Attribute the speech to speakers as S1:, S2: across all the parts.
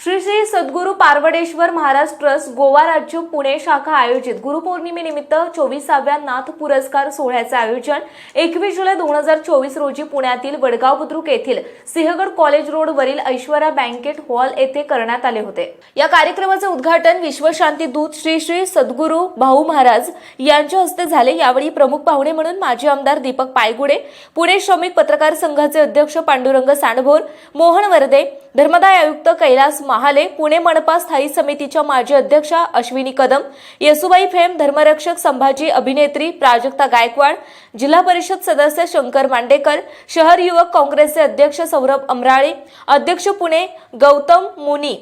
S1: श्री श्री सद्गुरू पार्वडेश्वर Maharaj trust Goa राज्य पुणे शाखा आयोजित गुरुपौर्णिमेनिमित्त चोवीसाव्या नाथ पुरस्कार सोहळ्याचे आयोजन एकवीस जुलै दोन हजार चोवीस रोजी पुण्यातील वडगाव बुद्रुक येथील सिंहगड कॉलेज रोड वरील ऐश्वर्या बँकेट हॉल येथे करण्यात आले होते. या कार्यक्रमाचे उद्घाटन विश्वशांती दूत श्री श्री सद्गुरू भाऊ महाराज यांच्या हस्ते झाले. यावेळी प्रमुख पाहुणे म्हणून माजी आमदार दीपक पायगुडे पुणे श्रमिक पत्रकार संघाचे अध्यक्ष पांडुरंग सांडभोर मोहन वर्दे धर्मदाय आयुक्त कैलास महाले पुणे मनपा स्थायी समितीच्या माजी अध्यक्षा अश्विनी कदम येसुबाई फेम धर्मरक्षक संभाजी अभिनेत्री प्राजक्ता गायकवाड जिल्हा परिषद सदस्य शंकर मांडेकर शहर युवक काँग्रेसचे अध्यक्ष सौरभ अमराळे अध्यक्ष पुणे गौतम मुनी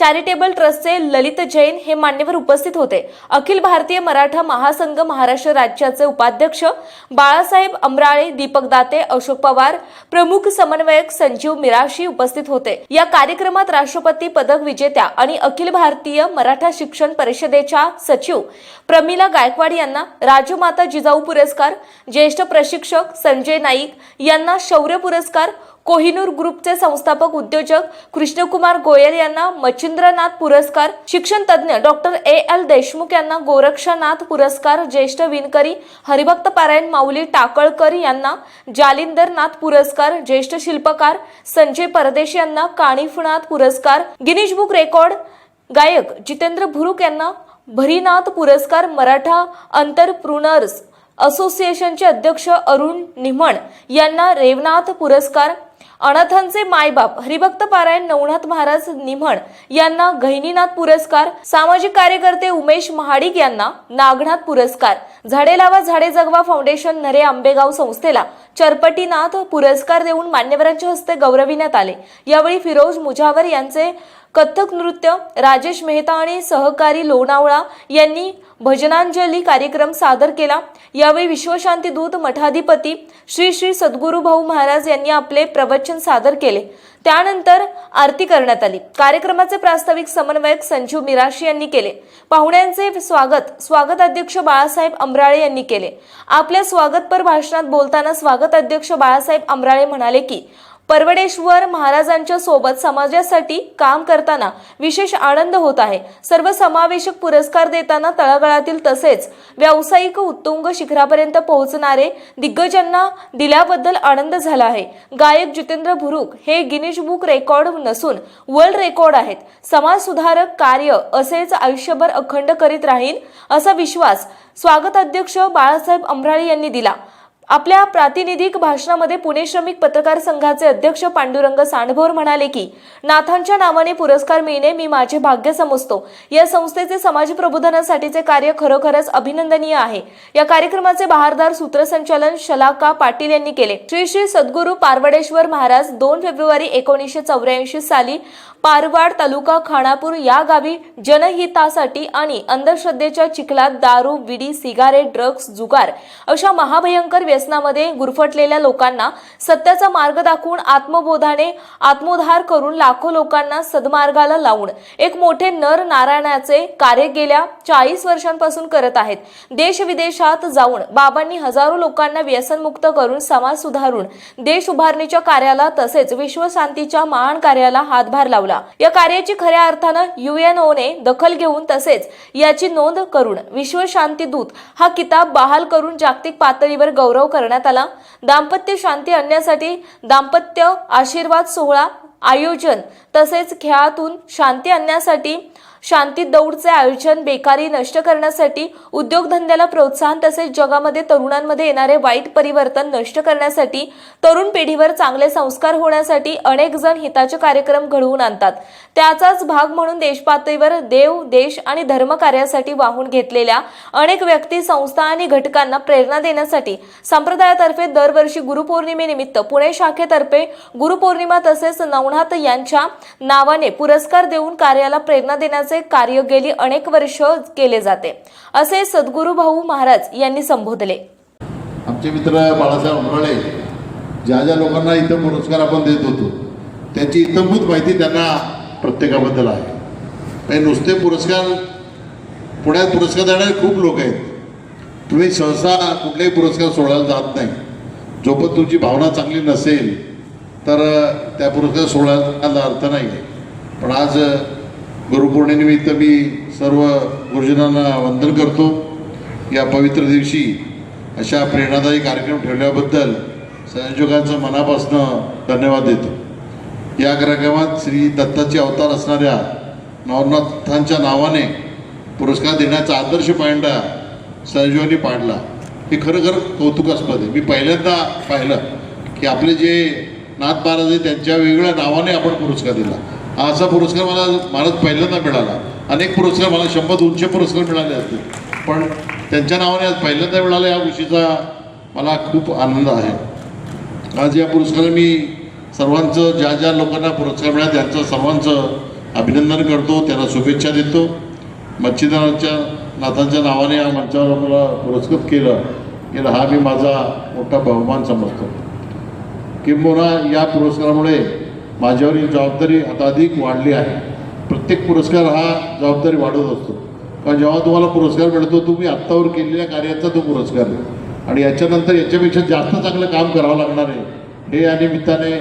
S1: चॅरिटेबल ट्रस्टचे ललित जैन हे मान्यवर उपस्थित होते. अखिल भारतीय मराठा महासंघ महाराष्ट्र राज्याचे उपाध्यक्ष बाळासाहेब अमराळे दीपक दाते अशोक पवार प्रमुख समन्वयक संजीव मिराशी उपस्थित होते. या कार्यक्रमात राष्ट्रपती पदक विजेत्या आणि अखिल भारतीय मराठा शिक्षण परिषदेच्या सचिव प्रमिला गायकवाड यांना राजमाता जिजाऊ पुरस्कार ज्येष्ठ प्रशिक्षक संजय नाईक यांना शौर्य पुरस्कार कोहिनूर ग्रुपचे संस्थापक उद्योजक कृष्णकुमार गोयल यांना मच्छिंद्रनाथ पुरस्कार शिक्षण तज्ज्ञ डॉक्टर ए एल देशमुख यांना गोरक्षनाथ पुरस्कार ज्येष्ठ विणकरी हरिभक्त पारायण माऊली टाकळकर यांना जालिंदरनाथ पुरस्कार ज्येष्ठ शिल्पकार संजय परदेशी यांना काणिफनाथ पुरस्कार गिनीज बुक रेकॉर्ड गायक जितेंद्र भुरुक यांना भरीनाथ पुरस्कार मराठा अंतरप्रुनर्स असोसिएशनचे अध्यक्ष अरुण निमण यांना रेवनाथ पुरस्कार अनाथांचे मायबाप हरिभक्त पारायण नवनाथ महाराज निमण यांना गहिनीनाथ पुरस्कार सामाजिक कार्यकर्ते उमेश महाडिक यांना नागनाथ पुरस्कार झाडे लावा झाडे जगवा फाउंडेशन नरे आंबेगाव संस्थेला चरपटीनाथ पुरस्कार देऊन मान्यवरांच्या हस्ते गौरविण्यात आले. यावेळी फिरोज मुजावर यांचे कथ्थक नृत्य राजेश मेहता आणि सहकारी लोणावळा यांनी भजनांजली कार्यक्रम सादर केला. यावेळी विश्वशांती दूत मठाधिपती श्री श्री सद्गुरू भाऊ महाराज यांनी आपले प्रवचन सादर केले. त्यानंतर आरती करण्यात आली. कार्यक्रमाचे प्रास्ताविक समन्वयक संजीव मिराशी यांनी केले. पाहुण्यांचे स्वागत स्वागत अध्यक्ष बाळासाहेब अमराळे यांनी केले. आपल्या स्वागतपर भाषणात बोलताना स्वागत अध्यक्ष बाळासाहेब अमराळे म्हणाले की परवडेश्वर महाराजांच्या सोबत समाजासाठी काम करताना विशेष आनंद होत आहे. सर्व समावेशक पुरस्कार देताना तळागाळातील तसेच व्यावसायिक उत्तुंग शिखरापर्यंत पोहोचणारे दिग्गजांना दिल्याबद्दल आनंद झाला आहे. गायक जितेंद्र भुरुक हे गिनीज बुक रेकॉर्ड नसून वर्ल्ड रेकॉर्ड आहेत. समाज सुधारक कार्य असेच आयुष्यभर अखंड करीत राहील असा विश्वास स्वागताध्यक्ष बाळासाहेब अमराळे यांनी दिला. आपल्या प्रातिनिधिक भाषणामध्ये पुणे श्रमिक पत्रकार संघाचे अध्यक्ष पांडुरंग सांडभोर म्हणाले की नाथांच्या नावाने पुरस्कार मिळणे मी माझे भाग्य समजतो. या संस्थेचे समाज प्रबोधनासाठीचे कार्य खरोखरच अभिनंदनीय आहे. या कार्यक्रमाचे बहारदार सूत्रसंचालन शलाका पाटील यांनी केले. श्री श्री सद्गुरू पारवडेश्वर महाराज दोन फेब्रुवारी एकोणीसशे चौऱ्याऐंशी साली पारवाड तालुका खानापूर या गावी जनहितासाठी आणि अंधश्रद्धेच्या चिखलात दारू विडी सिगारेट ड्रग्ज जुगार अशा महाभयंकर व्यसनामध्ये गुरफटलेल्या लोकांना सत्याचा मार्ग दाखवून आत्मबोधाने आत्मोद्धार करून लाखो लोकांना सद्मार्गाला लावून एक मोठे नर नारायणाचे कार्य गेल्या चाळीस वर्षांपासून करत आहेत. देश विदेशात जाऊन बाबांनी हजारो लोकांना व्यसनमुक्त करून समाज सुधारून देश उभारणीच्या कार्याला तसेच विश्वशांतीच्या महान कार्याला हातभार लावला. या कार्याची खऱ्या अर्थानं युएनओने दखल घेऊन तसेच याची नोंद करून विश्वशांती दूत हा किताब बहाल करून जागतिक पातळीवर गौरव करण्यात आला. दाम्पत्य शांती आणण्यासाठी दाम्पत्य आशीर्वाद सोहळा आयोजन तसेच खेळातून शांती आणण्यासाठी शांती दौडचे आयोजन बेकारी नष्ट करण्यासाठी उद्योगधंद्याला प्रोत्साहन तसेच जगामध्ये तरुणांमध्ये येणारे वाईट परिवर्तन नष्ट करण्यासाठी तरुण पिढीवर चांगले संस्कार होण्यासाठी अनेक जण हिताचे कार्यक्रम घडवून आणतात. त्याचाच भाग म्हणून देशपातळीवर देव देश आणि धर्म कार्यासाठी वाहून घेतलेल्या अनेक व्यक्ती संस्था आणि घटकांना प्रेरणा देण्यासाठी संप्रदायातर्फे दरवर्षी गुरुपौर्णिमेनिमित्त पुणे शाखेतर्फे गुरुपौर्णिमा तसेच नवनाथ यांच्या नावाने पुरस्कार देऊन कार्याला प्रेरणा देण्याचे कार्य गेली अनेक वर्ष केले जाते. असे सद्गुरू भाऊ महाराज यांनी संबोधले.
S2: आमचे मित्र बाळासाहेब अंबराळे ज्या ज्या लोकांना इथं पुरस्कार आपण देत होतो त्याची इतंभूत माहिती त्यांना प्रत्येकाबद्दल आहे. म्हणजे नुसते पुरस्कार पुण्यात पुरस्कार देणारे खूप लोक आहेत. तुम्ही सहसा कुठलेही पुरस्कार सोडायला जात नाही. जोपर्यंत तुमची भावना चांगली नसेल तर त्या पुरस्कार सोडायला अर्थ नाही. आहे पण आज गुरुपौर्णिमेनिमित्त मी सर्व गुरुजनांना वंदन करतो. या पवित्र दिवशी अशा प्रेरणादायी कार्यक्रम ठेवल्याबद्दल संयोजकांचं मनापासून धन्यवाद देतो. या कार्यक्रमात श्री दत्ताचे अवतार असणाऱ्या नवनाथांच्या नावाने पुरस्कार देण्याचा आदर्श पायंडा संयोजकांनी पाडला. हे खरं खरं कौतुकास्पद आहे. मी पहिल्यांदा पाहिलं की आपले जे नाथ महाराज आहे त्यांच्या वेगळ्या नावाने आपण पुरस्कार दिला. हा असा पुरस्कार मला महाराज पहिल्यांदा मिळाला. अनेक पुरस्कार मला शंभर दोनशे पुरस्कार मिळाले असतील. पण त्यांच्या नावाने आज पहिल्यांदा मिळाला या गोष्टीचा मला खूप आनंद आहे. आज या पुरस्कार मी सर्वांचं ज्या ज्या लोकांना पुरस्कार मिळाला त्यांचं सर्वांचं अभिनंदन करतो त्यांना शुभेच्छा देतो. मच्छीदारांच्या नाथांच्या नावाने या मंचावर मला पुरस्कृत केलं गेलं हा मी माझा मोठा बहुमान समजतो. किंबहुना या पुरस्कारामुळे माझ्यावरील जबाबदारी आता अधिक वाढली आहे. प्रत्येक पुरस्कार हा जबाबदारी वाढत असतो. कारण जेव्हा तुम्हाला पुरस्कार मिळतो तुम्ही आत्तावर केलेल्या कार्याचा तो पुरस्कार. आहे आणि याच्यानंतर याच्यापेक्षा जास्त चांगलं काम करावं लागणार आहे. हे या निमित्ताने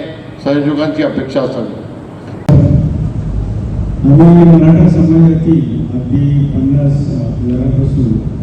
S2: संयोजकांची अपेक्षा असावी.
S3: आम्ही मराठा समाजातील अगदी पन्नास घरापासून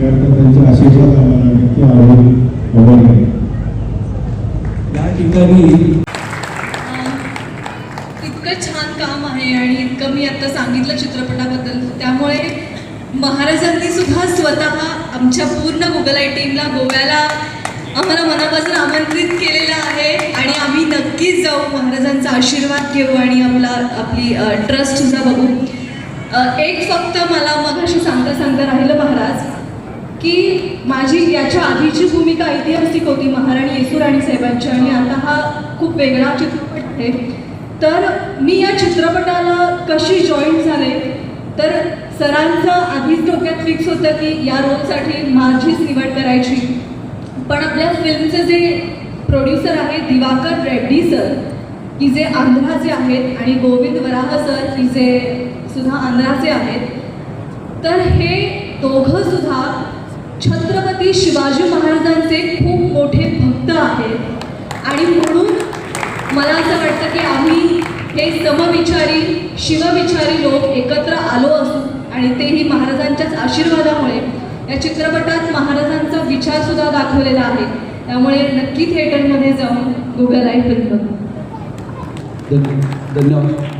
S3: त्याकरता त्यांचे आशीर्वाद आम्हाला नक्की आवडेल आवडेल.
S4: या ठिकाणी
S5: इतकं छान काम आहे आणि इतकं मी आता सांगितलं चित्रपटाबद्दल. त्यामुळे महाराजांनी सुद्धा स्वतः आमच्या पूर्ण मुघलाई टीमला गोव्याला आम्हाला मनापासून आमंत्रित केलेलं आहे. आणि आम्ही नक्कीच जाऊ महाराजांचा आशीर्वाद घेऊ आणि आपला आपली ट्रस्ट सुद्धा बघू. एक फक्त मला मगाशी सांगता सांगता राहिलं महाराज. की माझी याच्या आधीची भूमिका ऐतिहासिक होती महाराणी येसुराणी साहेबांची आणि आता हा खूप वेगळा चित्रपट आहे. तर मी या चित्रपटाला कशी जॉईन झाले? तर सरांचं आधीच डोक्यात फिक्स होतं की या रोलसाठी माझीच निवड करायची. पण आपल्या फिल्मचे जे प्रोड्युसर आहेत दिवाकर रेड्डी सर की जे आंध्राचे आहेत आणि गोविंद वराह सर की जे सुद्धा आंध्राचे आहेत तर हे दोघंसुद्धा छत्रपती शिवाजी महाराजांचे खूप मोठे भक्त आहेत. आणि म्हणून मला असं वाटतं की आम्ही हे समविचारी शिवविचारी लोक एकत्र आलो असू आणि तेही महाराजांच्याच आशीर्वादामुळे या चित्रपटात महाराजांचा विचार सुद्धा दाखवलेला आहे. त्यामुळे नक्की थिएटरमध्ये जाऊन गुगल आय फिल्म
S4: धन्यवाद.